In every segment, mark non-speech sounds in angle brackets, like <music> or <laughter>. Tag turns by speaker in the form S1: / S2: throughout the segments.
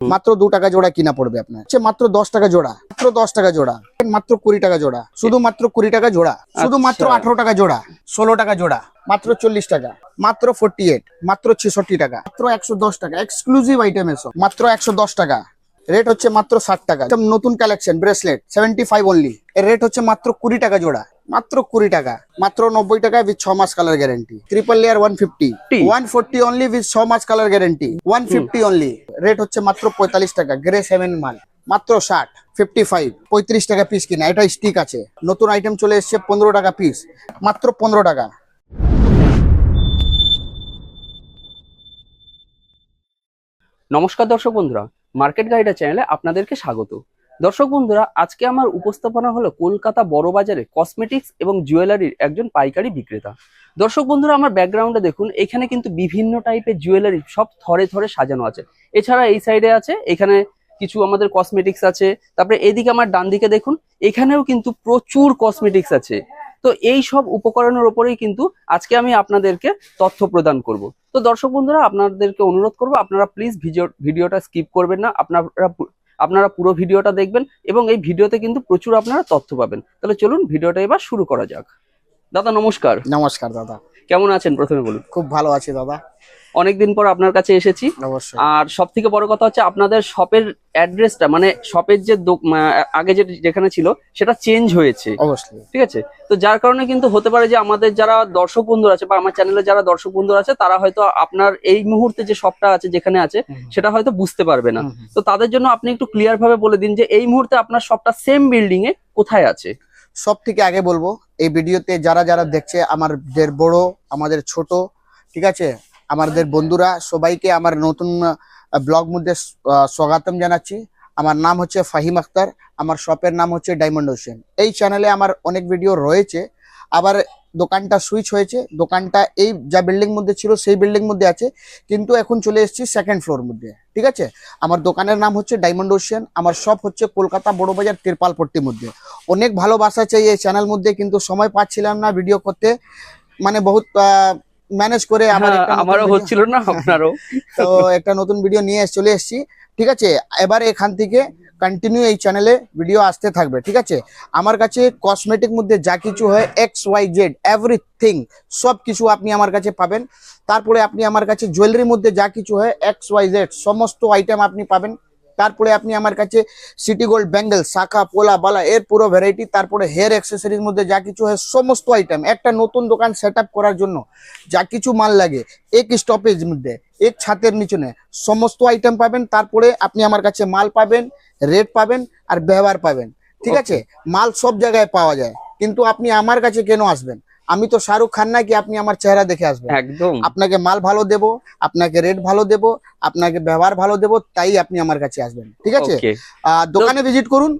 S1: মাত্র দু টাকা জোড়া কিনা পড়বে আপনার। হচ্ছে মাত্র দশ টাকা জোড়া মাত্র দশ টাকা জোড়া মাত্র কুড়ি টাকা জোড়া শুধু মাত্র কুড়ি টাকা জোড়া শুধু মাত্র
S2: আচ্ছা।
S1: আঠারো টাকা জোড়া ষোলো টাকা জোড়া মাত্র চল্লিশ টাকা মাত্র ফোর্টি এইট মাত্র ছেষট্টি টাকা মাত্র একশো দশ টাকা এক্সক্লুসিভ আইটেম এসব মাত্র একশো দশ টাকা। রেট হচ্ছে মাত্র ষাট টাকা। একদম নতুন collection bracelet seventy five only এর রেট হচ্ছে মাত্র কুড়ি টাকা জোড়া। মাত্র কুড়ি টাকা মাত্র নব্বই টাকা উইথ ছ মাস colour guarantee triple layer one fifty one forty only with ছ মাস colour guarantee one fifty only rate হচ্ছে মাত্র পঁয়তাল্লিশ টাকা গ্রে সেভেন মাল মাত্র ষাট ফিফটি ফাইভ পঁয়ত্রিশ টাকা পিস কিনা এটা স্টিক আছে। নতুন আইটেম চলে এসছে পনেরো টাকা পিস মাত্র পনেরো টাকা।
S2: নমস্কার দর্শক বন্ধুরা মার্কেট গাইডার চ্যানেলে আপনাদেরকে স্বাগত। দর্শক বন্ধুরা, আজকে আমার উপস্থাপনা হলো কলকাতা বড় বাজারে কসমেটিক্স এবং জুয়েলারির একজন পাইকারি বিক্রেতা। দর্শক বন্ধুরা, আমার ব্যাকগ্রাউন্ডে দেখুন, এখানে কিন্তু বিভিন্ন টাইপের জুয়েলারি সব থরে থরে সাজানো আছে। এছাড়া এই সাইডে আছে, এখানে কিছু আমাদের কসমেটিক্স আছে, তারপরে এদিকে আমার ডান দিকে দেখুন, এখানেও কিন্তু প্রচুর কসমেটিক্স আছে। তো এই সব উপকরণের ওপরেই কিন্তু আজকে আমি আপনাদেরকে তথ্য প্রদান করব। তো দর্শক বন্ধুরা, আপনাদেরকে অনুরোধ করব, আপনারা প্লিজ ভিডিও ভিডিওটা স্কিপ করবেন না, আপনারা আপনারা পুরো ভিডিওটা দেখবেন এবং এই ভিডিওতে কিন্তু প্রচুর আপনারা তথ্য পাবেন। তাহলে চলুন ভিডিওটা এবার শুরু করা যাক। দাদা, নমস্কার।
S1: নমস্কার, দাদা।
S2: কেমন আছেন প্রথমে বলুন?
S1: খুব ভালো আছি দাদা।
S2: অনেকদিন পর আপনার কাছে এসেছি। আর সব থেকে বড় কথা হচ্ছে আপনাদের শপের অ্যাড্রেসটা মানে শপের যে আগে যে যেখানে ছিল সেটা চেঞ্জ হয়েছে।
S1: অবশ্যই।
S2: ঠিক আছে? তো যার কারণে কিন্তু হতে পারে যে আমাদের যারা দর্শক বন্ধুরা আছে বা আমার চ্যানেলে যারা দর্শক বন্ধুরা আছে তারা হয়তো আপনার এই মুহূর্তে যে শপটা আছে যেখানে আছে সেটা হয়তো বুঝতে পারবে না। তো তাদের জন্য আপনি একটু ক্লিয়ার ভাবে বলে দিন যে এই মুহূর্তে আপনার শপটা সেম বিল্ডিং এ কোথায় আছে।
S1: সব থেকে আগে বলব, এই ভিডিওতে যারা যারা দেখছে আমাদের বড়, আমাদের ছোট, ঠিক আছে? আমাদের বন্ধুরা, সবাইকে আমার নতুন ব্লগ মধ্যে স্বাগতম জানাচ্ছি। আমার নাম হচ্ছে ফাহিম আখতার, আমার শপের নাম হচ্ছে ডায়মন্ড ওশিয়ান এই চ্যানেলে আমার অনেক ভিডিও রয়েছে। আবার দোকানটা সুইচ হয়েছে দোকানটা এই যা বিল্ডিং মধ্যে ছিল সেই বিল্ডিং মধ্যে আছে কিন্তু এখন চলে এসেছি সেকেন্ড ফ্লোর মধ্যে ঠিক আছে? আমার দোকানের নাম হচ্ছে ডায়মন্ড ওশিয়ান আমার শপ হচ্ছে কলকাতা বড়বাজার তিরপালপট্টির মধ্যে। অনেক ভালোবাসা চাই এই চ্যানেল মধ্যে কিন্তু সময় পাচ্ছিলাম না ভিডিও করতে মানে বহুত ম্যানেজ করে আমার
S2: হ্যাঁ, আমারও হচ্ছিল না <laughs> আপনারও।
S1: তো একটা নতুন ভিডিও নিয়ে চলে এসেছি ঠিক আছে? এবার এখান থেকে কন্টিনিউ এই চ্যানেলে ভিডিও আসতে থাকবে, ঠিক আছে? আমার কাছে কসমেটিক মধ্যে যা কিছু হয় এক্স ওয়াই জেড এভরিথিং সব কিছু আপনি আমার কাছে পাবেন। তারপরে আপনি আমার কাছে জুয়েলারির মধ্যে যা কিছু হয় এক্স ওয়াই জেড সমস্ত আইটেম আপনি পাবেন। তারপরে আপনি আমার কাছে সিটি গোল্ড ব্যাঙ্গেল শাখা পোলা বালা এর পুরো ভ্যারাইটি তারপরে হেয়ার অ্যাক্সেসরিজ মধ্যে যা কিছু হয় সমস্ত আইটেম একটা নতুন দোকান সেট করার জন্য যা কিছু মাল লাগে এক স্টপেজ মধ্যে এক ছাতের নিচনে সমস্ত আইটেম পাবেন। তারপরে আপনি আমার কাছে মাল পাবেন রেট পাবেন আর ব্যবহার পাবেন। ঠিক আছে? মাল সব জায়গায় পাওয়া যায়। কিন্তু আপনি আমার কাছে কেন আসবেন? আমি তো শাহরুখ খান না কি আপনি আমার চেহারা দেখে আসবেন।
S2: একদম।
S1: আপনাকে মাল ভালো দেব আপনাকে রেট ভালো দেব আপনাকে ব্যবহার ভালো দেব তাই আপনি আমার কাছে আসবেন ঠিক আছে? দোকানে ভিজিট করুন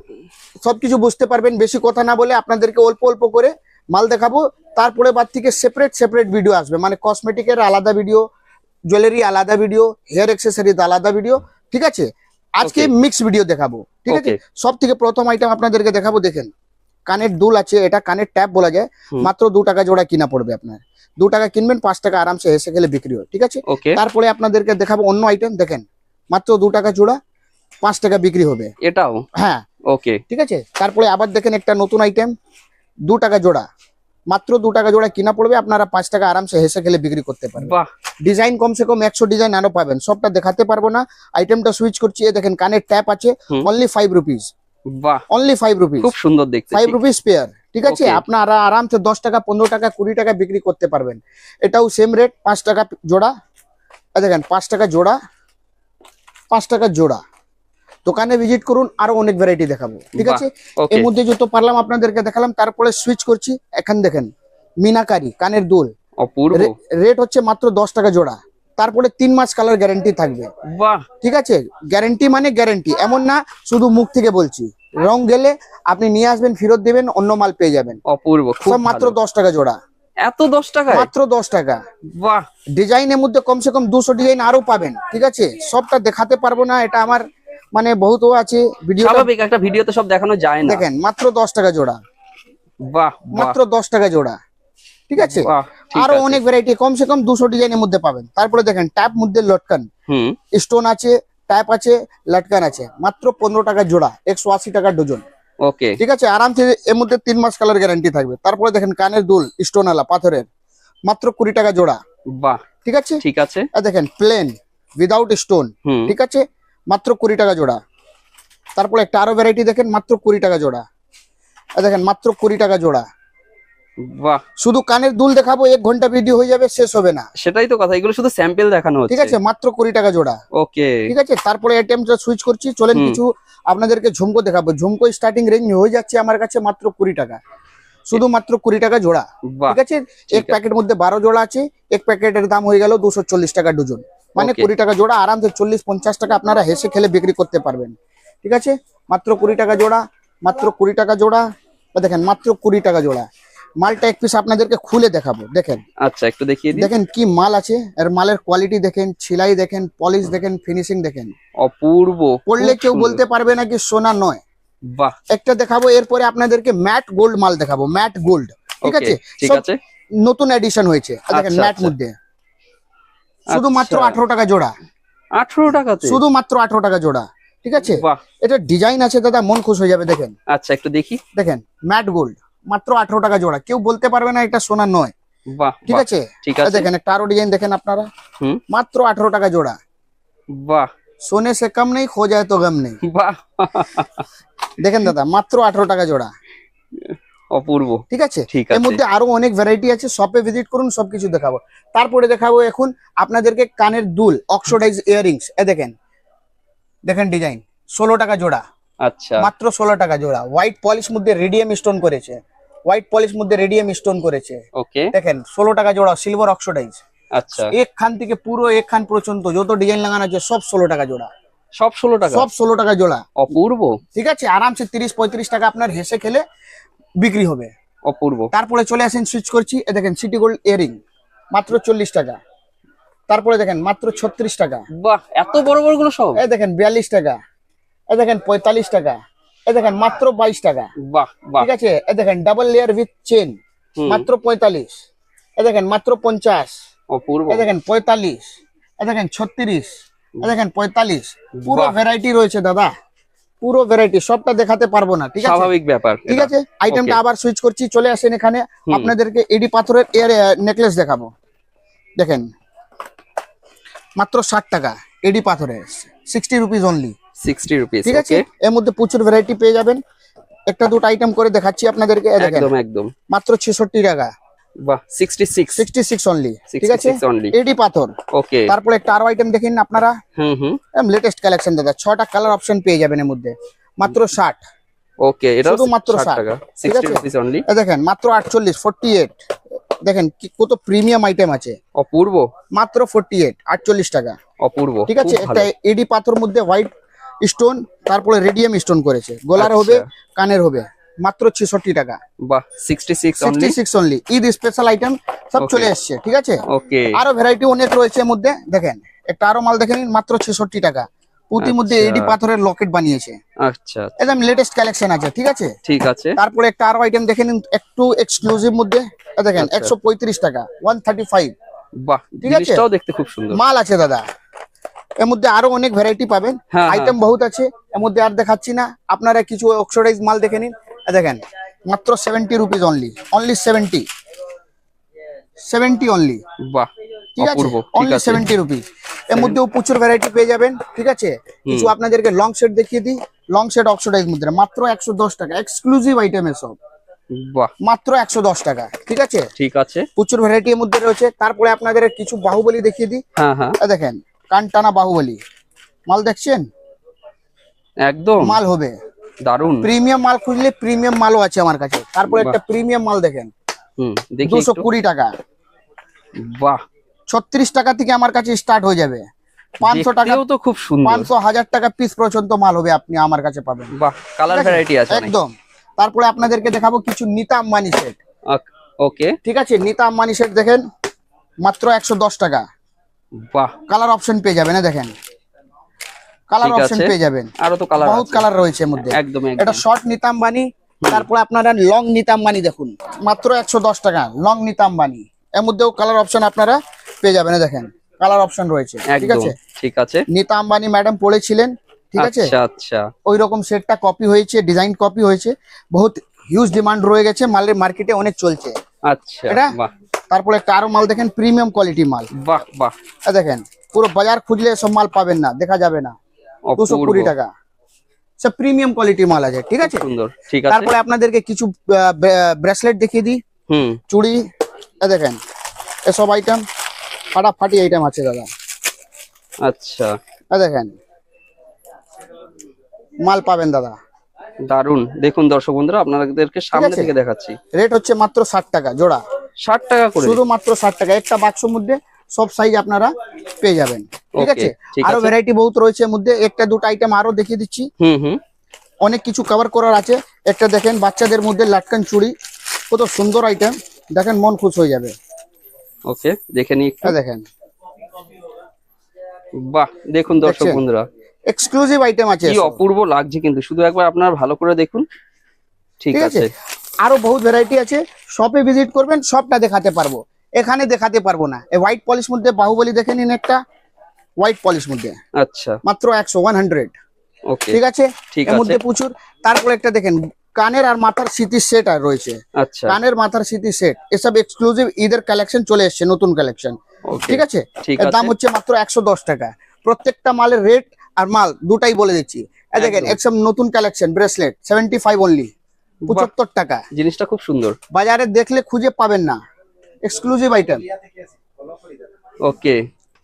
S1: সবকিছু বুঝতে পারবেন বেশি কথা না বলে আপনাদেরকে অল্প অল্প করে মাল দেখাবো তারপরে বাদ থেকে সেপারেট সেপারেট ভিডিও আসবে মানে কসমেটিকের আলাদা ভিডিও জুয়েলারি আলাদা ভিডিও হেয়ার অ্যাক্সেসরিজ আলাদা ভিডিও ঠিক আছে? আজকে. মিক্স ভিডিও দেখাবো ঠিক আছে? সব থেকে প্রথম আইটেম আপনাদেরকে দেখাবো দেখেন। কানের দুল আছে এটা কানের ট্যাপ বলা যায়। মাত্র দু টাকা জোড়া কিনা পড়বে আপনার। দু টাকা কিনবেন পাঁচ টাকা আরামসে হেসে গেলে বিক্রি হয় ঠিক আছে? তারপরে আপনাদেরকে দেখাবো অন্য আইটেম দেখেন মাত্র দু টাকা জোড়া পাঁচ টাকা বিক্রি হবে।
S2: এটাও?
S1: হ্যাঁ।
S2: ওকে
S1: ঠিক আছে? তারপরে আবার দেখেন একটা নতুন আইটেম দু টাকা জোড়া। মাত্র দু টাকা জোড়া কিনা পড়বে আপনারা পাঁচ টাকা আরামসে হেসে খেলে বিক্রি করতে পারবেন। ডিজাইন কমসে কম একশো ডিজাইন আরও পাবেন সবটা দেখাতে পারব না। আইটেমটা সুইচ করছি দেখেন কানের ট্যাপ আছে অনলি ফাইভ রুপিস
S2: বাহ।
S1: অনলি ফাইভ রুপিস
S2: খুব সুন্দর দেখতে
S1: ফাইভ রুপিস পেয়ার ঠিক আছে? আপনারা আরামসে দশ টাকা পনেরো টাকা কুড়ি টাকা বিক্রি করতে পারবেন। এটাও সেম রেট পাঁচ টাকা জোড়া। দেখেন পাঁচ টাকা জোড়া পাঁচ টাকা জোড়া। দোকানে ভিজিট করুন আরও অনেক ভ্যারাইটি দেখাবো। ঠিক আছে? এর মধ্যে যত পারলাম আপনাদেরকে দেখালাম তারপরে সুইচ করছি। এখন দেখেন মিনাকারি কানের দুল। রেট হচ্ছে মাত্র দশ টাকা জোড়া। তারপরে তিন মাস কালার গ্যারেন্টি থাকবে। ঠিক আছে? গ্যারেন্টি মানে গ্যারেন্টি এমন না শুধু মুখ থেকে বলছি। রং গেলে আপনি নিয়ে আসবেন ফেরত দেবেন অন্য মাল পেয়ে যাবেন।
S2: অপূর্ব খুব
S1: সব মাত্র দশ টাকা জোড়া।
S2: এত দশ টাকা
S1: মাত্র দশ টাকা।
S2: বাহ।
S1: ডিজাইনের মধ্যে কমসে কম দুশো ডিজাইন আরও পাবেন ঠিক আছে? সবটা দেখাতে পারব না এটা আমার মানে বহুত আছে ভিডিও
S2: স্বাভাবিক একটা ভিডিওতে সব দেখানো যায় না।
S1: দেখেন মাত্র দশ টাকা জোড়া।
S2: বাহ বাহ।
S1: মাত্র দশ টাকা জোড়া ঠিক আছে?
S2: আরও
S1: অনেক ভ্যারাইটি কমসে কম দুশো ডিজাইনের মধ্যে পাবেন। তারপরে দেখেন ট্যাপ মধ্যে লটকান। স্টোন আছে ট্যাপ আছে লটকান আছে। মাত্র পনেরো টাকা জোড়া একশো আশি টাকা ডজন
S2: ওকে
S1: ঠিক আছে? আরামসে এর মধ্যে তিন মাস কালার গ্যারান্টি থাকবে। তারপরে দেখেন কানের দুল স্টোন আলা পাথরের। মাত্র কুড়ি টাকা জোড়া।
S2: বাহ।
S1: ঠিক আছে?
S2: ঠিক আছে।
S1: আর দেখেন প্লেন উইদাউট স্টোন ঠিক আছে? মাত্র কুড়ি টাকা জোড়া। তারপরে একটা আরও ভ্যারাইটি দেখেন মাত্র কুড়ি টাকা জোড়া। আর দেখেন মাত্র কুড়ি টাকা জোড়া।
S2: বাহ।
S1: শুধু কানের দুল দেখাবো এক ঘণ্টা ভিডিও হয়ে যাবে শেষ হবে না।
S2: সেটাই তো কথা এগুলো শুধু স্যাম্পল দেখানো
S1: ঠিক আছে মাত্র কুড়ি টাকা জোড়া।
S2: ওকে।
S1: ঠিক আছে তারপরে এটিএমটা সুইচ করছি চলেন কিছু আপনাদেরকে ঝুমকো দেখাবো। ঝুমকো স্টার্টিং রেঞ্জ হয়ে যাচ্ছে আমার কাছে মাত্র কুড়ি টাকা। শুধু মাত্র কুড়ি টাকা জোড়া। ঠিক আছে এক প্যাকেট মধ্যে বারো জোড়া আছে এক প্যাকেটের দাম হয়ে গেল দুশো চল্লিশ টাকা ডজন। মানে কুড়ি টাকা জোড়া আরামসে চল্লিশ পঞ্চাশ টাকা আপনারা হেসে খেলে বিক্রি করতে পারবেন। ঠিক আছে মাত্র কুড়ি টাকা জোড়া মাত্র কুড়ি টাকা জোড়া। দেখেন মাত্র কুড়ি টাকা জোড়া। মালটা এক পিস আপনাদেরকে খুলে দেখাবো দেখেন।
S2: আচ্ছা একটু দেখিয়ে দিন।
S1: দেখেন কি মাল আছে এর মালের কোয়ালিটি দেখেন ছিলাই দেখেন পলিশ দেখেন ফিনিশিং দেখেন।
S2: অপূর্ব
S1: পড়লে কেউ বলতে পারবে না কি সোনা নয়।
S2: বাহ।
S1: একটা দেখাবো এরপরে আপনাদেরকে ম্যাট গোল্ড মাল দেখাবো ম্যাট গোল্ড ঠিক আছে?
S2: ঠিক আছে।
S1: নতুন এডিশন হয়েছে। দেখেন
S2: আচ্ছা,
S1: ম্যাট
S2: আচ্ছা।
S1: মধ্যে শুধুমাত্র
S2: আচ্ছা।
S1: আঠারো টাকা জোড়া।
S2: আঠারো টাকাতে?
S1: শুধুমাত্র আঠারো টাকা জোড়া ঠিক আছে? এটা ডিজাইন আছে দাদা মন খুশ হয়ে যাবে দেখেন।
S2: আচ্ছা একটু দেখি।
S1: দেখেন ম্যাট গোল্ড মাত্র আঠারো টাকা জোড়া। কেউ বলতে পারবে না এটা সোনা নয়। ঠিক আছে?
S2: ঠিক আছে।
S1: দেখেন একটা আরও ডিজাইন দেখেন আপনারা। মাত্র আঠারো টাকা জোড়া।
S2: বাহ।
S1: সোনে সে কম নেই খো যায় তো গম নেই।
S2: বাহ।
S1: দেখেন দাদা মাত্র আঠারো টাকা জোড়া।
S2: অপূর্ব।
S1: ঠিক আছে? এর মধ্যে আরও অনেক ভ্যারাইটি আছে শপে ভিজিট করুন সবকিছু দেখাবো। তারপরে দেখাবো এখন আপনাদেরকে কানের দুল অক্সোডাইজ ইয়ারিংস এ দেখেন দেখেন ডিজাইন ষোলো টাকা জোড়া।
S2: আচ্ছা।
S1: মাত্র ষোলো টাকা জোড়া। হোয়াইট পলিশ মধ্যে রেডিয়াম স্টোন করেছে। হোয়াইট পলিশ মধ্যে রেডিয়াম স্টোন করেছে।
S2: ওকে
S1: দেখেন ষোলো টাকা জোড়া সিলভার অক্সোডাইজ
S2: আচ্ছা।
S1: এক খান থেকে পুরো এক খান পর্যন্ত যত ডিজাইন লাগানো আছে সব ষোলো টাকা জোড়া।
S2: সব ষোলো টাকা?
S1: সব ষোলো টাকা জোড়া।
S2: অপূর্ব।
S1: ঠিক আছে? আরামসে তিরিশ পঁয়ত্রিশ টাকা আপনার হেসে খেলে বিক্রি হবে।
S2: অপূর্ব।
S1: তারপরে চলে আসেন সুইচ করছি। এ দেখেন সিটি গোল্ড ইয়ারিং মাত্র চল্লিশ টাকা। তারপরে দেখেন মাত্র ছত্রিশ টাকা।
S2: বাহ এত বড় বড়গুলো সব?
S1: এ দেখেন বিয়াল্লিশ টাকা। এ দেখেন পঁয়তাল্লিশ টাকা। এ দেখেন মাত্র বাইশ টাকা। ঠিক আছে? এ দেখেন ডাবল লেয়ার উইথ চেন মাত্র পঁয়তাল্লিশ। এ দেখেন মাত্র পঞ্চাশ। এ দেখেন পঁয়তাল্লিশ। এ দেখেন ছত্রিশ। এ দেখেন পঁয়তাল্লিশ। পুরো ভ্যারাইটি রয়েছে দাদা। পুরো ভ্যারাইটি সবটা দেখাতে পারব না ঠিক আছে?
S2: স্বাভাবিক ব্যাপার
S1: ঠিক আছে? আইটেমটা আবার সুইচ করছি চলে আসেন এখানে। আপনাদেরকে এডি পাথরের এর নেকলেস দেখাবো। দেখেন মাত্র ষাট টাকা এডি পাথরের সিক্সটি রুপিস অনলি
S2: 60 রুপিস
S1: ঠিক আছে? এর মধ্যে প্রচুর ভ্যারাইটি পেয়ে যাবেন। একটা দুটো আইটেম করে দেখাচ্ছি আপনাদেরকে
S2: একদম একদম।
S1: মাত্র ছেষট্টি টাকা।
S2: বাহ 66
S1: সিক্সটি সিক্স অনলি ঠিক আছে?
S2: 66 অনলি
S1: এডি পাথর।
S2: ওকে
S1: তারপরে একটা আরও আইটেম দেখেন আপনারা।
S2: হুম হুম।
S1: লেটেস্ট কালেকশন দাদা ছটা কালার অপশন পেয়ে যাবেন এর মধ্যে। মাত্র ষাট।
S2: ওকে এটা
S1: শুধু মাত্র
S2: 60
S1: ষাট।
S2: টাকা।
S1: ঠিক
S2: 60
S1: আছে?
S2: রুপিস অনলি
S1: দেখেন মাত্র আটচল্লিশ ফোরটি এইট দেখেন কি কত প্রিমিয়াম আইটেম আছে।
S2: অপূর্ব।
S1: মাত্র ফোরটি এইট আটচল্লিশ টাকা।
S2: অপূর্ব।
S1: ঠিক আছে? একটা এডি পাথর মধ্যে হোয়াইট স্টোন তারপরে রেডিয়াম স্টোন করেছে। গলার হবে
S2: আচ্ছা।
S1: কানের হবে। মাত্র ছেষট্টি টাকা।
S2: বাহ 66 only
S1: sixty six only Eid special item সব চলে এসছে ঠিক আছে?
S2: ওকে
S1: আরও ভ্যারাইটি অনেক রয়েছে এর মধ্যে। দেখেন একটা আরও মাল দেখে নিন মাত্র ছেষট্টি টাকা। পুঁতির মধ্যে
S2: আচ্ছা।
S1: এডি পাথরের লকেট বানিয়েছে।
S2: আচ্ছা।
S1: একদম লেটেস্ট কালেকশন আছে ঠিক আছে?
S2: ঠিক আছে।
S1: তারপরে একটা আরও আইটেম দেখে নিন একটু এক্সক্লুসিভ মধ্যে। দেখেন
S2: আচ্ছা।
S1: একশো পঁয়ত্রিশ টাকা ওয়ান থার্টি ফাইভ
S2: বাহ
S1: ঠিক আছে?
S2: দেখতে খুব সুন্দর।
S1: মাল আছে দাদা। এর মধ্যে আরও অনেক ভ্যারাইটি পাবেন।
S2: হ্যাঁ,
S1: আইটেম বহুত আছে এর মধ্যে আর দেখাচ্ছি না। আপনারা কিছু অক্সিডাইজ মাল দেখে নিন। দেখেন মাত্র seventy rupees only only seventy seventy only
S2: বাহ
S1: ঠিক আছে? অনলি সেভেন্টি রুপিস এর মধ্যেও প্রচুর ভ্যারাইটি পেয়ে যাবেন ঠিক আছে? কিছু আপনাদেরকে লং সেট দেখিয়ে দিই। লং সেট অক্সিডাইজ মধ্যে মাত্র একশো দশ টাকা। এক্সক্লুসিভ আইটেম সব। মাত্র একশো দশ টাকা ঠিক আছে?
S2: ঠিক আছে।
S1: প্রচুর ভ্যারাইটি এর মধ্যে রয়েছে। তারপরে আপনাদের কিছু বাহুবলী দেখিয়ে দিই।
S2: হ্যাঁ হ্যাঁ।
S1: দেখেন কানটানা বাহুবলী। মাল দেখছেন?
S2: একদম।
S1: মাল হবে।
S2: দারুণ
S1: প্রিমিয়াম মাল খুঁজলে প্রিমিয়াম মালও আছে আমার কাছে। তারপরে একটা প্রিমিয়াম মাল দেখেন। দুশো কুড়ি টাকা।
S2: বাহ।
S1: ছত্রিশ টাকা থেকে আমার কাছে স্টার্ট হয়ে যাবে। পাঁচশো টাকা
S2: তো খুব সুন্দর।
S1: পাঁচশো হাজার টাকা পিস পর্যন্ত মাল হবে আপনি আমার কাছে পাবেন।
S2: বাহ কালার? ভ্যারাইটি আছে?
S1: একদম। তারপরে আপনাদেরকে দেখাবো কিছু নিতা আম্বানি সেট
S2: ওকে
S1: ঠিক আছে? নিতা আম্বানি সেট দেখেন। মাত্র একশো দশ টাকা।
S2: বাহ।
S1: কালার অপশন পেয়ে যাবেন দেখেন। কালার অপশন পেয়ে যাবেন।
S2: আরও তো কালার
S1: বহুত কালার রয়েছে এর মধ্যে।
S2: একদম
S1: এটা শর্ট নিতাম্বানি তারপরে আপনারা লং নিতাম্বানি দেখুন। মাত্র একশো দশ টাকা লং নিতাম্বানি এর মধ্যেও কালার অপশন আপনারা পেয়ে যাবেন দেখেন। কালার অপশন রয়েছে ঠিক আছে?
S2: ঠিক আছে।
S1: নীতা আম্বানি ম্যাডাম পড়েছিলেন ঠিক আছে?
S2: আচ্ছা আচ্ছা।
S1: ওই রকম সেটটা কপি হয়েছে ডিজাইন কপি হয়েছে। বহুত হিউজ ডিমান্ড রয়ে গেছে মালের মার্কেটে অনেক চলছে।
S2: আচ্ছা
S1: এটা? তারপরে একটা আরও মাল দেখেন প্রিমিয়াম কোয়ালিটি মাল।
S2: বাহ বাহ।
S1: দেখেন পুরো বাজার খুঁজলে সব মাল পাবেন না দেখা যাবে না। দুশো কুড়ি টাকা। সব প্রিমিয়াম কোয়ালিটি মাল আছে ঠিক আছে?
S2: সুন্দর ঠিক আছে।
S1: তারপরে আপনাদেরকে কিছু ব্রেসলেট দেখিয়ে দিই।
S2: হুম।
S1: চুড়ি দেখেন এসব আইটেম ফাটাফাটি আইটেম আছে দাদা।
S2: আচ্ছা।
S1: দেখেন মাল পাবেন দাদা।
S2: দারুণ দেখুন দর্শক বন্ধুরা আপনাদেরকে সামনে থেকে দেখাচ্ছি।
S1: রেট হচ্ছে মাত্র ষাট টাকা জোড়া।
S2: ষাট টাকা করে
S1: শুধু মাত্র ষাট টাকা। একটা বাক্সের মধ্যে সব সাইজ আপনারা পেয়ে যাবেন। ঠিক আছে?
S2: আরও
S1: ভ্যারাইটি বহুত রয়েছে মধ্যে। একটা দুটো আইটেম আরও দেখিয়ে দিচ্ছি।
S2: হুম হুম।
S1: অনেক কিছু কভার করার আছে। একটা দেখেন বাচ্চাদের মধ্যে লাটকান চুড়ি। কত সুন্দর আইটেম দেখেন মন খুশ হয়ে যাবে।
S2: ওকে দেখে নি একটু।
S1: দেখেন।
S2: বাহ দেখুন দর্শক? বন্ধুরা।
S1: এক্সক্লুসিভ আইটেম আছে
S2: কি অপূর্ব লাগছে কিন্তু। শুধু একবার আপনারা ভালো করে দেখুন। ঠিক
S1: আছে। আরও বহুত ভ্যারাইটি আছে। শপে ভিজিট করবেন সবটা দেখাতে পারব। এখানে দেখাতে পারব না। এই হোয়াইট পলিশ মধ্যে বাহুবলি দেখে নিন একটা। হোয়াইট পলিশ মধ্যে।
S2: আচ্ছা।
S1: মাত্র একশো ওয়ান হান্ড্রেড ঠিক আছে? এর মধ্যে প্রচুর। তারপরে একটা দেখেন কানের আর মাথার স্মৃতির সেট আর রয়েছে।
S2: আচ্ছা।
S1: কানের মাথার স্মৃতি সেট এসব এক্সক্লুসিভ ঈদের কালেকশন চলে এসছে নতুন কালেকশন ঠিক আছে? দাম হচ্ছে মাত্র একশো দশ টাকা। প্রত্যেকটা মালের রেট আর মাল দুটাই বলে দিচ্ছি। দেখেন
S2: একদম।
S1: নতুন collection bracelet seventy five only পঁচাত্তর টাকা।
S2: জিনিসটা খুব সুন্দর।
S1: বাজারে দেখলে খুঁজে পাবেন না। Exclusive item
S2: okay.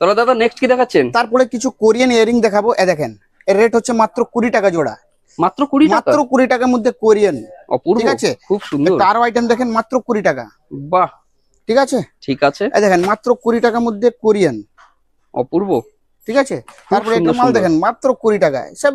S2: তাহলে দাদা নেক্সট কি দেখাচ্ছেন?
S1: তারপরে কিছু কোরিয়ান ইয়ারিং দেখাবো। এ দেখেন এর রেট হচ্ছে মাত্র কুড়ি টাকা জোড়া।
S2: মাত্র কুড়ি টাকা?
S1: মাত্র কুড়ি টাকার মধ্যে কোরিয়ান
S2: অপূর্ব।
S1: ঠিক আছে?
S2: খুব সুন্দর।
S1: আরও আইটেম দেখেন মাত্র কুড়ি টাকা।
S2: বাহ।
S1: ঠিক আছে?
S2: ঠিক আছে।
S1: এই দেখেন মাত্র কুড়ি টাকার মধ্যে কোরিয়ান
S2: অপূর্ব।
S1: ঠিক আছে? তারপরে একটা মাল দেখেন মাত্র কুড়ি টাকায়। সব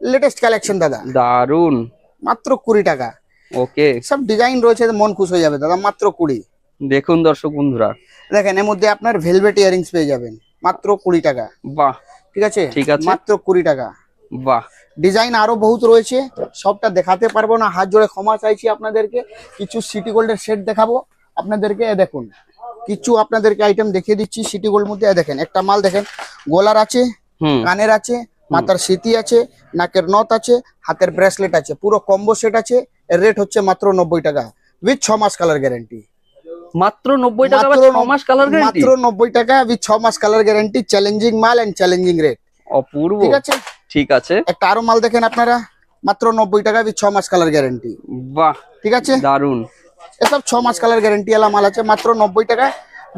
S1: লেটেস্ট কালেকশন দাদা।
S2: দারুণ
S1: মাত্র কুড়ি টাকা।
S2: ওকে
S1: সব ডিজাইন রয়েছে মন খুশ হয়ে যাবে দাদা মাত্র কুড়ি।
S2: দেখুন দর্শক বন্ধুরা।
S1: দেখেন এর মধ্যে আপনার ভেলভেট ইয়ারিংস পেয়ে যাবেন মাত্র কুড়ি টাকা।
S2: বাহ।
S1: ঠিক আছে?
S2: ঠিক আছে।
S1: মাত্র কুড়ি টাকা।
S2: বাহ।
S1: ডিজাইন আরও বহুত রয়েছে সবটা দেখাতে পারব না হাত জোড়ে ক্ষমা চাইছি আপনাদেরকে। কিছু সিটি গোল্ডের সেট দেখাবো আপনাদেরকে দেখুন। কিছু আপনাদেরকে আইটেম দেখিয়ে দিচ্ছি সিটি গোল্ড মধ্যে। দেখেন একটা মাল দেখেন গোলার আছে কানের আছে মাথার স্মৃতি আছে নাকের নথ আছে হাতের ব্রেসলেট আছে পুরো কম্বো সেট আছে এর রেট হচ্ছে মাত্র নব্বই টাকা উইথ ছ মাস কালার গ্যারেন্টি
S2: মাত্র নব্বই টাকা
S1: মাত্র
S2: মাস কালার গ্যারান্টি
S1: মাত্র নব্বই টাকা উইথ ছ মাস কালার গ্যারেন্টি চ্যালেঞ্জিং মাল এন্ড চ্যালেঞ্জিং রেট
S2: অপূর্ব।
S1: ঠিক আছে?
S2: ঠিক আছে।
S1: একটা আরও মাল দেখেন আপনারা মাত্র নব্বই টাকা উইথ ছ মাস কালার গ্যারেন্টি
S2: বাহ
S1: ঠিক আছে?
S2: দারুণ
S1: এসব ছ মাস কালার গ্যারেন্টি মাল আছে মাত্র নব্বই টাকা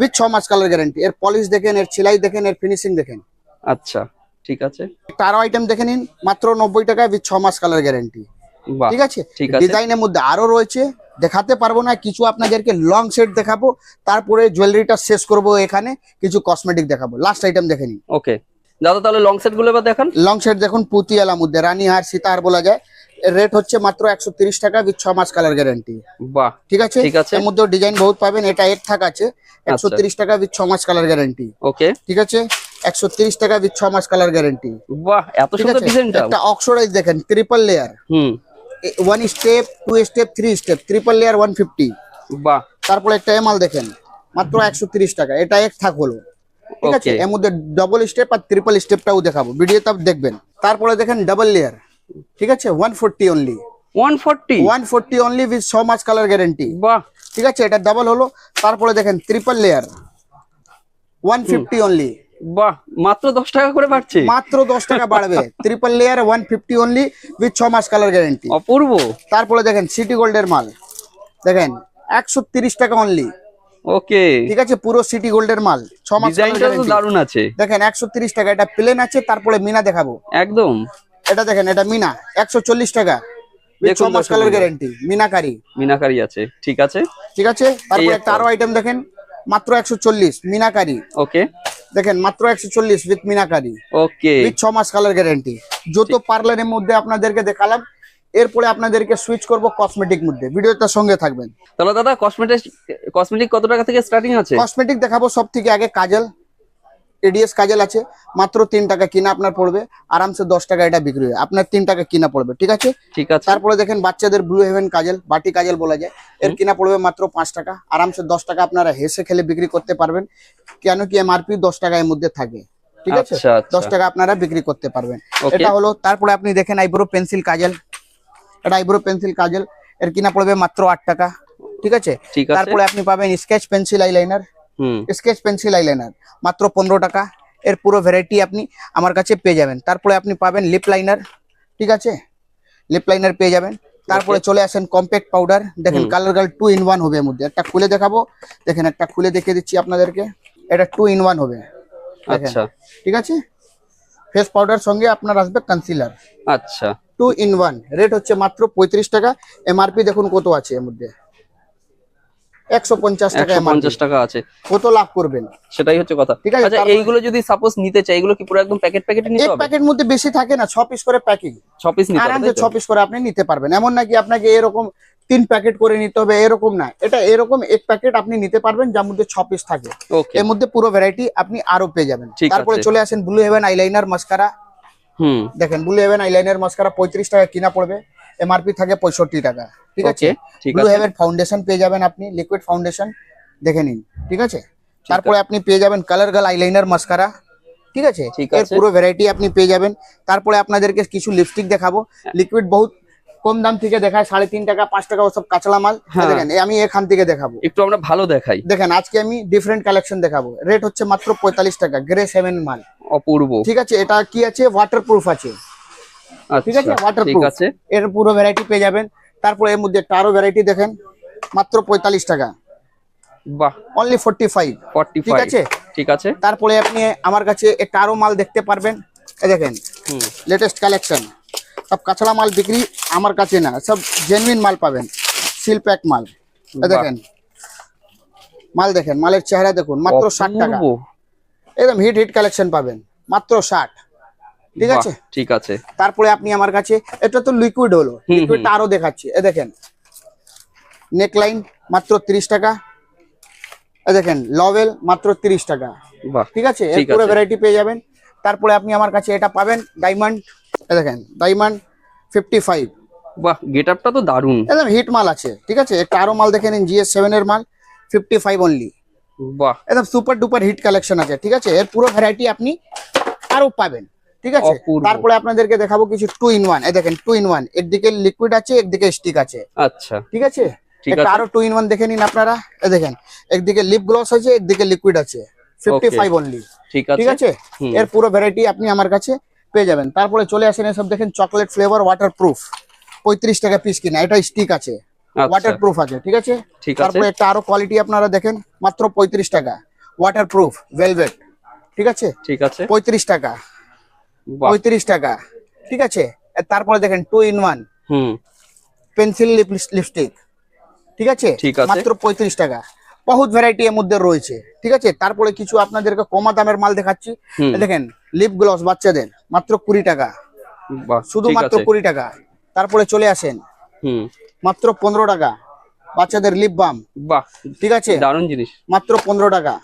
S1: উইথ ছ মাস কালার গ্যারেন্টি এর পলিশ দেখেন এর সেলাই দেখেন এর ফিনিশিং দেখেন।
S2: আচ্ছা। ঠিক আছে?
S1: আরও আইটেম দেখে নিন মাত্র নব্বই টাকা উইথ ছ মাস কালার গ্যারেন্টি ঠিক আছে? ডিজাইনের মধ্যে আরও রয়েছে দেখাতে পারব না কিছু আপনাদেরকে লং সেট দেখাবো তারপরে জুয়েলারিটা শেষ করব এখানে কিছু কসমেটিক দেখাবো। লাস্ট আইটেম দেখে নিন।
S2: ওকে দাদা তাহলে লং সেটগুলো দেখান।
S1: লং সেট দেখুন পুতিয়ালার মধ্যে রানীহার সীতাহার বলা যায়। রেট হচ্ছে মাত্র একশো তিরিশ টাকা উইথ ছ মাস কালার গ্যারান্টি
S2: বাহ
S1: ঠিক আছে?
S2: ঠিক আছে।
S1: এর মধ্যে ডিজাইন বহুত পাবেন এটা এক থাক আছে। একশো তিরিশ টাকা উইথ ছ মাস কালার গ্যারান্টি
S2: ওকে
S1: ঠিক আছে? একশো তিরিশ টাকা উইথ ছ মাস কালার গ্যারেন্টি
S2: বাহ এত সুন্দর ডিজাইনটা
S1: একটা অক্সোরাইজ দেখেন ট্রিপল লেয়ার
S2: হুম।
S1: One step two step three step triple layer one fifty
S2: বাহ।
S1: তারপরে একটা এমাল দেখেন মাত্র একশো তিরিশ টাকা। এটা এক থাক হলো। ঠিক আছে. এর মধ্যে ডবল স্টেপ আর ট্রিপল স্টেপটাও দেখাবো। ভিডিওতে দেখবেন। তারপরে দেখেন ডাবল লেয়ার ঠিক আছে? One forty only
S2: one forty
S1: one forty only with ছ মাস কালার গ্যারেন্টি
S2: বাহ।
S1: ঠিক আছে? এটা ডাবল হলো। তারপরে দেখেন triple layer one fifty only
S2: বাহ মাত্র দশ টাকা করে বাড়ছে।
S1: মাত্র দশ টাকা বাড়বে। ট্রিপল লেয়ার অনলি উইথ মাস কালার গ্যারেন্টি
S2: অপূর্ব।
S1: তারপরে দেখেন সিটি গোল্ডের মাল। দেখেন একশো তিরিশ টাকা অনলি
S2: ওকে।
S1: ঠিক আছে পুরো সিটি গোল্ডের মাল। মাস
S2: ডিজাইনটা তো দারুণ আছে।
S1: দেখেন একশো তিরিশ টাকা এটা প্লেন আছে তারপরে মিনা দেখাবো।
S2: একদম।
S1: এটা দেখেন এটা মিনা একশো চল্লিশ টাকা। With ছ মাস কালার। গ্যারেন্টি মিনাকারি।
S2: মিনাকারি আছে ঠিক আছে।
S1: ঠিক আছে তারপরে
S2: একটা।
S1: একটা আরও আইটেম দেখেন মাত্র একশো চল্লিশ মিনাকারি।
S2: ওকে।
S1: দেখেন মাত্র একশো চল্লিশ উইথ মিনাকারি।
S2: ওকে
S1: উইথ ছ মাস কালার গ্যারান্টি যত পার্লারের মধ্যে আপনাদেরকে দেখালাম এরপরে আপনাদেরকে সুইচ করব কসমেটিক মধ্যে। ভিডিওটা সঙ্গে থাকবেন।
S2: তাহলে দাদা কসমেটিক কসমেটিক কত টাকা থেকে স্টার্টিং আছে?
S1: কসমেটিক দেখাবো সব থেকে আগে কাজল। টিডিএস কাজল আছে মাত্র তিন টাকা কিনা আপনার পড়বে আরামসে দশ টাকা এটা বিক্রি হয় আপনার তিন টাকা কিনা পড়বে ঠিক আছে?
S2: ঠিক আছে।
S1: তারপরে দেখেন বাচ্চাদের ব্লু হেভেন কাজল বাটি কাজল বলা যায় এর কিনা পড়বে মাত্র পাঁচ টাকা আরামসে দশ টাকা আপনারা হেসে খেলে বিক্রি করতে পারবেন কেন কি এমআরপি দশ টাকা এর মধ্যে থাকে ঠিক আছে?
S2: আচ্ছা
S1: দশ
S2: আচ্ছা
S1: টাকা আপনারা বিক্রি করতে পারবেন। এটা হলো তারপরে আপনি দেখেন আইব্রো পেন্সিল কাজল এটা আইব্রো পেন্সিল কাজল এর কিনা পড়বে মাত্র আট টাকা ঠিক আছে। তারপরে আপনি পাবেন sketch pencil eyeliner sketch pencil eyeliner. মাত্র পনেরো টাকা। এর পুরো ভ্যারাইটি আপনি আমার কাছে পেয়ে যাবেন। তারপরে আপনি পাবেন লিপ লাইনার ঠিক আছে? লিপ লাইনার পেয়ে যাবেন। তারপরে চলে আসেন কম্প্যাক্ট পাউডার দেখেন। Colour girl two in one হবে এর মধ্যে। একটা খুলে দেখাবো। দেখেন একটা খুলে দেখিয়ে দিচ্ছি আপনাদেরকে। এটা টু ইন ওয়ান হবে।
S2: আচ্ছা।
S1: ঠিক আছে? ফেস পাউডার সঙ্গে আপনার আসবে কনসিলার
S2: আচ্ছা।
S1: টু ইন ওয়ান রেট হচ্ছে মাত্র পঁয়ত্রিশ টাকা। এমআরপি দেখুন কত আছে এর মধ্যে। একশো পঞ্চাশ টাকা
S2: টাকা আছে।
S1: কত লাভ করবেন।
S2: সেটাই হচ্ছে কথা।
S1: ঠিক আছে,
S2: আচ্ছা এইগুলো যদি সাপোজ নিতে চাই এগুলো কি পুরো একদম প্যাকেট প্যাকেটে নিতে
S1: এক প্যাকেট মধ্যে বেশি থাকে না পিস করে প্যাকিং
S2: পিস নিতে হবে
S1: আরামসে
S2: তাই
S1: পিস করে আপনি নিতে পারবেন। এমন নাকি আপনাকে এরকম তিন প্যাকেট করে নিতে হবে এরকম না। এটা এরকম এক প্যাকেট আপনি নিতে পারবেন যার মধ্যে ছ পিস থাকে। এর মধ্যে পুরো ভ্যারাইটি আপনি আরও পেয়ে যাবেন। তারপরে চলে আসেন ব্লু হেভেন আইলাইনার মাস্কারা
S2: হুম।
S1: দেখেন ব্লু হেভেন আইলাইনার মাস্কারা পঁয়ত্রিশ টাকা কিনা পড়বে। এমআরপি থাকে পঁয়ষট্টি টাকা ঠিক আছে? ব্লু হেভেন ফাউন্ডেশন পেয়ে যাবেন আপনি লিকুইড ফাউন্ডেশন দেখে নিন ঠিক আছে? তারপরে আপনি পেয়ে যাবেন কালার গাল আইলাইনার মাস্কারা ঠিক আছে? এর। পুরো ভ্যারাইটি আপনি পেয়ে যাবেন। তারপরে আপনাদেরকে কিছু লিপস্টিক দেখাবো। লিকুইড বহুত কম দাম থেকে দেখায় সাড়ে তিন টাকা পাঁচ টাকা ওসব কাঁচলা মাল।
S2: হ্যাঁ।
S1: দেখেন আমি এখান থেকে দেখাবো।
S2: একটু আমরা ভালো দেখাই।
S1: দেখেন আজকে আমি ডিফারেন্ট কালেকশন দেখাবো। রেট হচ্ছে মাত্র পঁয়তাল্লিশ টাকা গ্রে সেভেন মাল।
S2: অপূর্ব।
S1: ঠিক আছে এটা কি আছে? ওয়াটার প্রুফ আছে। ঠিক আছে?
S2: আচ্ছা ঠিক আছে।
S1: এর পুরো ভ্যারাইটি পেয়ে যাবেন। তারপরে এর মধ্যে আরও ভ্যারাইটি দেখেন। মাত্র পঁয়তাল্লিশ টাকা।
S2: বাহ।
S1: অনলি ফোর্টি ফাইভ ঠিক আছে?
S2: ঠিক আছে।
S1: তারপরে আপনি আমার কাছে একটা মাল দেখতে পারবেন। দেখেন লেটেস্ট কালেকশন সব কাঁচলা মাল বিক্রি আমার কাছে না সব জেনুইন মাল পাবেন। সিল প্যাক মাল। দেখেন। মাল দেখেন মালের চেহারা দেখুন মাত্র ষাট টাকা। একদম হিট হিট কালেকশন পাবেন। মাত্র ষাট। ঠিক আছে?
S2: ঠিক আছে।
S1: তারপরে আপনি আমার কাছে এটা তো লিকুইড হলো লিকুইডটা আরও দেখাচ্ছি। এ দেখেন নেকলাইন মাত্র তিরিশ টাকা। এ দেখেন লভেল মাত্র তিরিশ টাকা।
S2: বাহ
S1: ঠিক আছে? এর পুরো ভ্যারাইটি পেয়ে যাবেন। তারপরে আপনি আমার কাছে এটা পাবেন ডায়মন্ড এ দেখেন ডায়মন্ড ফিফটি ফাইভ
S2: বাহ গেট আপটা তো দারুণ।
S1: একদম হিট মাল আছে ঠিক আছে? একটা আরও মাল দেখে নিন জিএস সেভেন এর মাল ফিফটি ফাইভ অনলি
S2: বাহ
S1: একদম সুপার ডুপার হিট কালেকশন আছে ঠিক আছে? এর পুরো ভ্যারাইটি আপনি আরও পাবেন। ঠিক আছে? তারপরে আপনাদেরকে দেখাবো কিছু টু ইন ওয়ান দেখেন টু ইন ওয়ান একদিকে লিকুইড আছে একদিকে স্টিক আছে।
S2: আচ্ছা।
S1: ঠিক আছে। আরও টু ইন ওয়ান দেখে নিন আপনারা। দেখেন একদিকে লিপ গ্লস আছে একদিকে লিকুইড আছে। ফিফটি ফাইভ অনলি
S2: ঠিক আছে।
S1: এর পুরো ভ্যারাইটি আপনি আমার কাছে পেয়ে যাবেন। তারপরে চলে আসেন এসব দেখেন চকলেট ফ্লেভার ওয়াটার প্রুফ পঁয়ত্রিশ টাকা পিস কিনা এটা স্টিক আছে।
S2: আচ্ছা।
S1: ওয়াটার প্রুফ আছে ঠিক আছে? তারপরে একটা আরও কোয়ালিটি আপনারা দেখেন মাত্র পঁয়ত্রিশ টাকা। ওয়াটার প্রুফ ভেলভেট ঠিক আছে?
S2: ঠিক আছে।
S1: পঁয়ত্রিশ টাকা। পঁয়ত্রিশ টাকা। ঠিক আছে? তারপরে দেখেন টু ইন ওয়ান
S2: হুম।
S1: পেন্সিল লিপস্টিক ঠিক আছে? মাত্র পঁয়ত্রিশ টাকা। বহুত ভ্যারাইটি এর মধ্যে রয়েছে। ঠিক আছে? তারপরে কিছু আপনাদেরকে কমা দামের মাল দেখাচ্ছি। দেখেন লিপ গ্লস বাচ্চাদের। মাত্র কুড়ি টাকা। শুধুমাত্র কুড়ি টাকা। তারপরে চলে আসেন।
S2: হুম।
S1: মাত্র পনেরো টাকা। বাচ্চাদের লিপ বাম
S2: বাহ
S1: ঠিক আছে?
S2: দারুণ জিনিস।
S1: মাত্র পনেরো টাকা।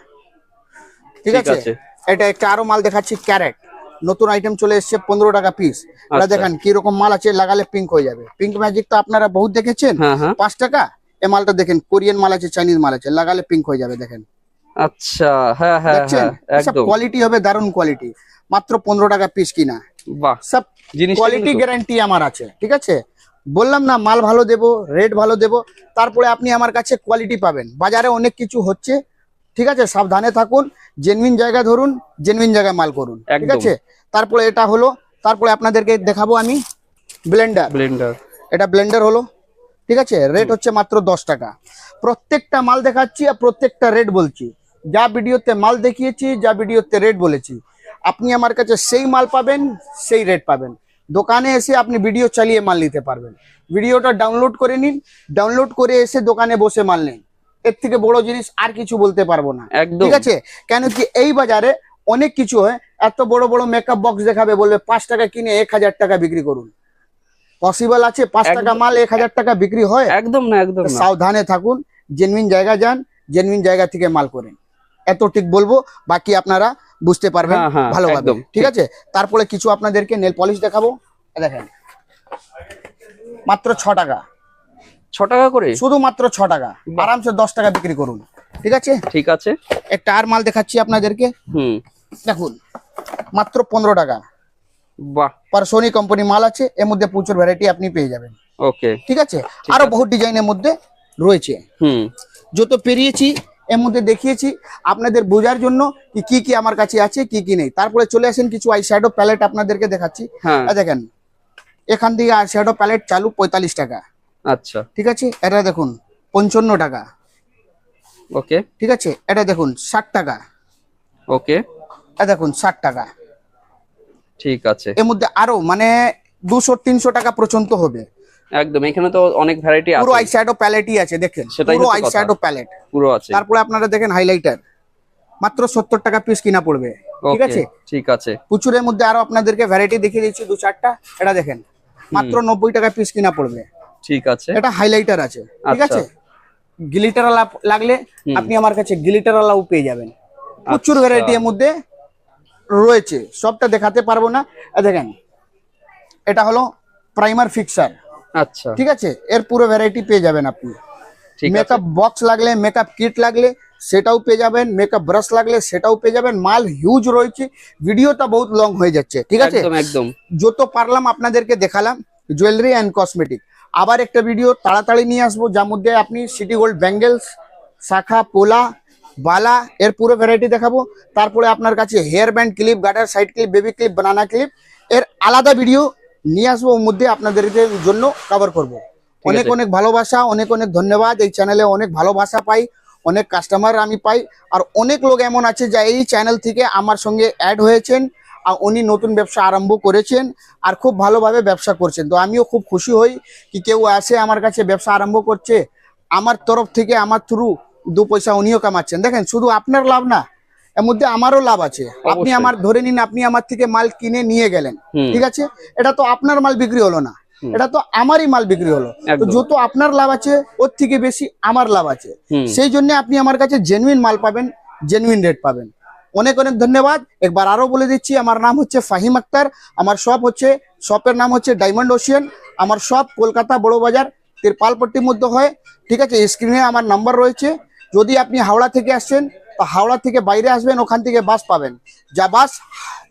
S1: ঠিক আছে। এটা একটা আরও মাল দেখাচ্ছি ক্যারেট। নতুন আইটেম চলে এসেছে পনেরো টাকা পিস এটা
S2: আচ্ছা।
S1: দেখেন কি রকম মাল আছে লাগালে পিঙ্ক হয়ে যাবে। পিঙ্ক ম্যাজিক তো আপনারা বহুত দেখেছেন।
S2: হ্যাঁ হ্যাঁ।
S1: পাঁচ টাকা। এ মালটা দেখেন কোরিয়ান মাল আছে চাইনিজ মাল আছে লাগালে পিঙ্ক হয়ে যাবে দেখেন।
S2: আচ্ছা হ্যাঁ হ্যাঁ হ্যাঁ একদম।
S1: কোয়ালিটি হবে দারুণ কোয়ালিটি মাত্র পনেরো টাকা পিস কিনা।
S2: বাহ
S1: সব কোয়ালিটি গ্যারান্টি আমার আছে ঠিক আছে? বললাম না মাল ভালো দেবো রেট ভালো দেবো তারপরে আপনি আমার কাছে কোয়ালিটি পাবেন। বাজারে অনেক কিছু হচ্ছে ঠিক আছে? সাবধানে থাকুন জেনুইন জায়গা ধরুন জেনুইন জায়গায় মাল করুন। ঠিক আছে? তারপরে এটা হলো তারপরে আপনাদেরকে দেখাবো আমি ব্লেন্ডার
S2: ব্লেন্ডার
S1: এটা ব্লেন্ডার হলো ঠিক আছে? রেট হচ্ছে মাত্র দশ টাকা। প্রত্যেকটা মাল দেখাচ্ছি আর প্রত্যেকটা রেট বলছি। যা ভিডিওতে মাল দেখিয়েছি যা ভিডিওতে রেট বলেছি। আপনি আমার কাছে সেই মাল পাবেন সেই রেট পাবেন। দোকানে এসে আপনি ভিডিও চালিয়ে মাল নিতে পারবেন। ভিডিওটা ডাউনলোড করে নিন। ডাউনলোড করে এসে দোকানে বসে মাল নিন। এর থেকে বড় জিনিস আর কিছু বলতে পারব না। ঠিক আছে? কেন কি এই বাজারে অনেক কিছু হয় এত বড় বড় মেকআপ বক্স দেখাবে বলবে পাঁচ টাকা কিনে এক হাজার টাকা বিক্রি করুন। পসিবল আছে পাঁচ টাকা মাল এক হাজার টাকা বিক্রি হয়।
S2: একদম না একদম
S1: সাবধানে থাকুন জেনুইন জায়গা যান জেনুইন জায়গা থেকে মাল করেন। এত ঠিক বলব বাকি আপনারা বুঝতে পারবেন
S2: হ্যাঁ, হ্যাঁ,
S1: ভালোভাবে। ঠিক আছে? তারপরে কিছু আপনাদেরকে নেল পলিশ দেখাবো। দেখেন। মাত্র ছ টাকা।
S2: ছ টাকা করে?
S1: শুধুমাত্র ছ টাকা। আরামসে দশ টাকা বিক্রি করুন। ঠিক আছে?
S2: ঠিক আছে।
S1: একটা আর মাল দেখাচ্ছি আপনাদেরকে।
S2: হুম।
S1: দেখুন মাত্র পনেরো টাকা।
S2: বাহ।
S1: কোম্পানি মাল আছে এর মধ্যে প্রচুর ভ্যারাইটি আপনি পেয়ে যাবেন।
S2: ওকে।
S1: ঠিক আছে? আরও বহু ডিজাইনের মধ্যে রয়েছে।
S2: হুম।
S1: যত পেরিয়েছি এর মধ্যে দেখিয়েছি আপনাদের বোঝার জন্য কি কি কি আমার কাছে আছে কি কি নেই। তারপরে চলে আসেন কিছু আই শ্যাডো প্যালেট আপনাদেরকে দেখাচ্ছি।
S2: হ্যাঁ।
S1: দেখেন এখান থেকে আই শ্যাডো প্যালেট চালু পঁয়তাল্লিশ টাকা।
S2: আচ্ছা।
S1: ঠিক আছে? এটা দেখুন পঞ্চান্ন টাকা।
S2: ওকে।
S1: ঠিক আছে? এটা দেখুন ষাট টাকা।
S2: ওকে।
S1: এটা দেখুন ষাট টাকা।
S2: ঠিক আছে।
S1: এর মধ্যে আরও মানে দুশো তিনশো টাকা পর্যন্ত হবে।
S2: একদম এখানে তো অনেক ভ্যারাইটি
S1: পুরো আই
S2: আছে
S1: শ্যাডো প্যালেটই আছে দেখেন। পুরো
S2: হচ্ছে
S1: আই
S2: কথা।
S1: শ্যাডো প্যালেট
S2: পুরো আছে।
S1: তারপরে আপনারা দেখেন হাইলাইটার মাত্র সত্তর টাকা পিস কিনা পড়বে। ঠিক আছে?
S2: ঠিক আছে।
S1: প্রচুরের মধ্যে আরও আপনাদেরকে ভ্যারাইটি দেখিয়ে দিচ্ছি দু চারটা এটা দেখেন মাত্র নব্বই টাকা পিস কিনা পড়বে।
S2: ঠিক আছে।
S1: এটা হাইলাইটার আছে ঠিক
S2: আচ্ছা।
S1: আছে? গ্লিটার লাগলে আপনি আমার কাছে গ্লিটার ওয়ালাও পেয়ে যাবেন। প্রচুর
S2: আচ্ছা।
S1: ভ্যারাইটি এর মধ্যে রয়েছে সবটা দেখাতে পারব না। দেখেন এটা হলো প্রাইমার ফিক্সার
S2: আচ্ছা।
S1: ঠিক আছে? এর পুরো ভ্যারাইটি পেয়ে যাবেন আপনি। মেকআপ বক্স লাগলে মেকআপ কিট লাগলে সেটাও পেয়ে যাবেন। মেকআপ ব্রাশ লাগলে সেটাও পেয়ে যাবেন। মাল হিউজ রয়েছে। ভিডিওটা বহুত লং হয়ে যাচ্ছে ঠিক আছে?
S2: একদম একদম।
S1: যত পারলাম আপনাদেরকে দেখালাম জুয়েলারি অ্যান্ড কসমেটিক আবার একটা ভিডিও তাড়াতাড়ি নিয়ে আসব যার মধ্যে আপনি সিটি গোল্ড ব্যাঙ্গেলস শাখা পোলা বালা এর পুরো ভ্যারাইটি দেখাবো। তারপরে আপনার কাছে hair band clip garter side clip baby clip banana clip এর আলাদা ভিডিও নিয়ে আসব ওর মধ্যে আপনাদের জন্য কভার করব। অনেক অনেক ভালোবাসা অনেক অনেক ধন্যবাদ। এই চ্যানেলে অনেক ভালোবাসা পাই অনেক কাস্টমার আমি পাই আর অনেক লোক এমন আছে যা এই চ্যানেল থেকে আমার সঙ্গে অ্যাড হয়েছেন। উনি নতুন ব্যবসা আরম্ভ করেছেন আর খুব ভালোভাবে ব্যবসা করছেন। তো আমিও খুব খুশি হই কি কেউ আসে আমার কাছে ব্যবসা আরম্ভ করছে। আমার তরফ থেকে আমার থ্রু দু পয়সা উনিও কামাচ্ছেন। দেখেন শুধু আপনার লাভ না এর মধ্যে আমারও লাভ আছে। আপনি আমার ধরে নিন আপনি আমার থেকে মাল কিনে নিয়ে গেলেন। ঠিক আছে? এটা তো আপনার মাল বিক্রি হলো না। এটা তো আমারই মাল বিক্রি হলো। তো যত আপনার লাভ আছে ওর থেকে বেশি আমার লাভ আছে। সেই জন্য আপনি আমার কাছে জেনুইন মাল পাবেন জেনুইন রেট পাবেন। অনেক অনেক ধন্যবাদ। একবার আরও বলে দিচ্ছি, আমার নাম হচ্ছে ফাহিম আক্তার, আমার শপ হচ্ছে শপের নাম হচ্ছে ডায়মন্ড ওশিয়ান আমার শপ কলকাতা বড় বাজার, তিরপালপট্টির মধ্যে হয়। ঠিক আছে স্ক্রিনে আমার নাম্বার রয়েছে। যদি আপনি হাওড়া থেকে আসছেন, তো হাওড়া থেকে বাইরে আসবেন, ওখান থেকে বাস পাবেন। যা বাস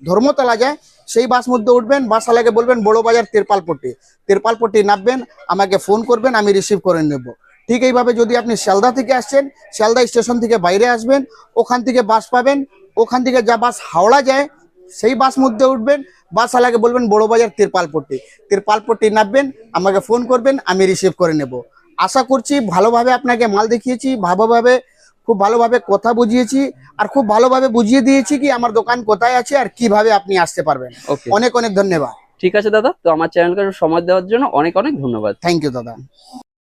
S1: ধর্মতলা যায়, সেই বাস মধ্যে উঠবেন বাস আলাকে বলবেন বড় বাজার তিরপালপট্টি। তিরপালপট্টি নামবেন, আমাকে ফোন করবেন, আমি রিসিভ করে নেব। ঠিক এইভাবে যদি আপনি শিয়ালদা থেকে আসছেন শিয়ালদা স্টেশন থেকে বাইরে আসবেন ওখান থেকে বাস পাবেন ওখান থেকে যা বাস হাওড়া যায় সেই বাস মধ্যে উঠবেন বাস আলাকে বলবেন বড় বাজার তিরপালপট্টি। তিরপালপট্টি নামবেন আমাকে ফোন করবেন আমি রিসিভ করে নেব। আশা করছি ভালোভাবে আপনাকে মাল দেখিয়েছি ভালোভাবে খুব ভালোভাবে কথা বুঝিয়েছি আর খুব ভালোভাবে বুঝিয়ে দিয়েছি কি আমার দোকান কোথায় আছে আর কীভাবে আপনি আসতে পারবেন। অনেক অনেক ধন্যবাদ।
S2: ঠিক আছে দাদা তো আমার চ্যানেলকে সময় দেওয়ার জন্য অনেক অনেক ধন্যবাদ।
S1: থ্যাংক ইউ দাদা।